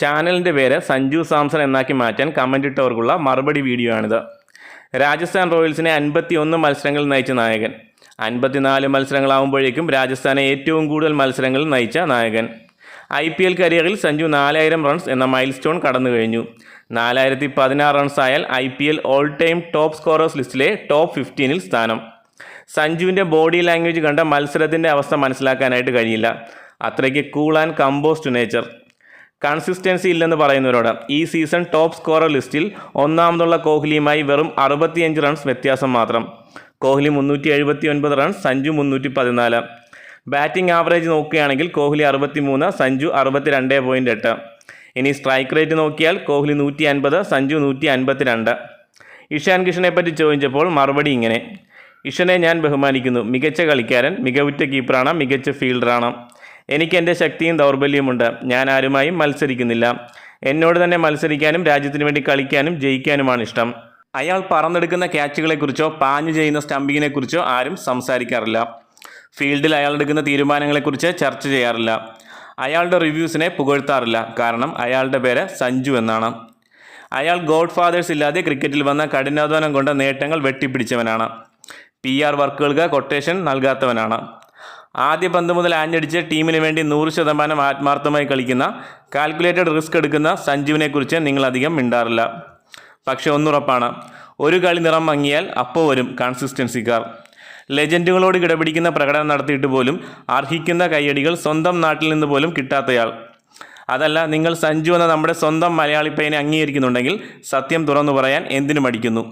ചാനലിന്റെ പേര് സഞ്ജു സാംസൺ എന്നാക്കി മാറ്റാൻ കമന്റ് ഇട്ടവർക്കുള്ള മറുപടി വീഡിയോ ആണിത്. രാജസ്ഥാൻ റോയൽസിനെ അൻപത്തി ഒന്ന് മത്സരങ്ങളിൽ നയിച്ച നായകൻ. അൻപത്തിനാല് മത്സരങ്ങളാവുമ്പോഴേക്കും രാജസ്ഥാനെ ഏറ്റവും കൂടുതൽ മത്സരങ്ങളിൽ നയിച്ച നായകൻ. ഐ പി എൽ കരിയറിൽ സഞ്ജു നാലായിരം റൺസ് എന്ന മൈൽ സ്റ്റോൺ കടന്നു കഴിഞ്ഞു നാലായിരത്തി പതിനാറ് റൺസ് ആയാൽ I P L all time top scorers ലിസ്റ്റിലെ ടോപ്പ് ഫിഫ്റ്റീനിൽ സ്ഥാനം. സഞ്ജുവിന്റെ ബോഡി ലാംഗ്വേജ് കണ്ട മത്സരത്തിന്റെ അവസ്ഥ മനസ്സിലാക്കാനായിട്ട് കഴിയില്ല. അത്രയ്ക്ക് cool and composed nature consistency ഇല്ലെന്ന് പറയുന്നവരോട് ഈ സീസൺ ടോപ്പ് സ്കോറർ ലിസ്റ്റിൽ ഒന്നാമതുള്ള കോഹ്ലിയുമായി വെറും അറുപത്തിയഞ്ച് റൺസ് വ്യത്യാസം മാത്രം. കോഹ്ലി മുന്നൂറ്റി എഴുപത്തി ഒൻപത് റൺസ് സഞ്ജു മുന്നൂറ്റി പതിനാല് ബാറ്റിംഗ് ആവറേജ് നോക്കുകയാണെങ്കിൽ കോഹ്ലി അറുപത്തി മൂന്ന് സഞ്ജു അറുപത്തി രണ്ട് പോയിന്റ് എട്ട്. ഇനി സ്ട്രൈക്ക് റേറ്റ് നോക്കിയാൽ കോഹ്ലി നൂറ്റി അൻപത് സഞ്ജു നൂറ്റി അൻപത്തി രണ്ട് ഇഷാൻ കിഷനെ പറ്റി ചോദിച്ചപ്പോൾ മറുപടി ഇങ്ങനെ. ഇഷനെ ഞാൻ ബഹുമാനിക്കുന്നു. മികച്ച കളിക്കാരൻ മികവുറ്റ കീപ്പറാണ് മികച്ച ഫീൽഡറാണ് എനിക്ക് എന്റെ ശക്തിയും ദൗർബല്യമുണ്ട് ഞാൻ ആരുമായും മത്സരിക്കുന്നില്ല. എന്നോട് തന്നെ മത്സരിക്കാനും രാജ്യത്തിന് വേണ്ടി കളിക്കാനും ജയിക്കാനുമാണ് ഇഷ്ടം. അയാൾ പറന്നെടുക്കുന്ന ക്യാച്ചുകളെക്കുറിച്ചോ പാഞ്ഞു ചെയ്യുന്ന സ്റ്റംപിങ്ങിനെക്കുറിച്ചോ ആരും സംസാരിക്കാറില്ല. ഫീൽഡിൽ അയാൾ എടുക്കുന്ന തീരുമാനങ്ങളെക്കുറിച്ച് ചർച്ച ചെയ്യാറില്ല. അയാളുടെ റിവ്യൂസിനെ പുകഴ്ത്താറില്ല. കാരണം അയാളുടെ പേര് സഞ്ജു എന്നാണ്. അയാൾ ഗോഡ് ഫാദേഴ്സ് ഇല്ലാതെ ക്രിക്കറ്റിൽ വന്ന കഠിനാധ്വാനം കൊണ്ട് നേട്ടങ്ങൾ വെട്ടിപ്പിടിച്ചവനാണ്. പി ആർ വർക്കുകൾക്ക് കൊട്ടേഷൻ നൽകാത്തവനാണ്. ആദ്യ പന്ത് മുതൽ ആഞ്ഞടിച്ച് ടീമിന് വേണ്ടി നൂറ് ശതമാനം ആത്മാർത്ഥമായി കളിക്കുന്ന കാൽക്കുലേറ്റഡ് റിസ്ക് എടുക്കുന്ന സഞ്ജുവിനെക്കുറിച്ച് നിങ്ങളധികം മിണ്ടാറില്ല. പക്ഷേ ഒന്നുറപ്പാണ് ഒരു കളി നിറം മങ്ങിയാൽ അപ്പോൾ വരും കൺസിസ്റ്റൻസിക്കാർ ലെജൻഡുകളോട് കിടപിടിക്കുന്ന പ്രകടനം നടത്തിയിട്ട് പോലും അർഹിക്കുന്ന കയ്യടികൾ സ്വന്തം നാട്ടിൽ നിന്ന് പോലും കിട്ടാത്തയാൾ. അതല്ല നിങ്ങൾ സഞ്ജു എന്ന നമ്മുടെ സ്വന്തം മലയാളിപ്പയനെ അംഗീകരിക്കുന്നുണ്ടെങ്കിൽ സത്യം തുറന്നു പറയാൻ എന്തിനു മടിക്കുന്നു.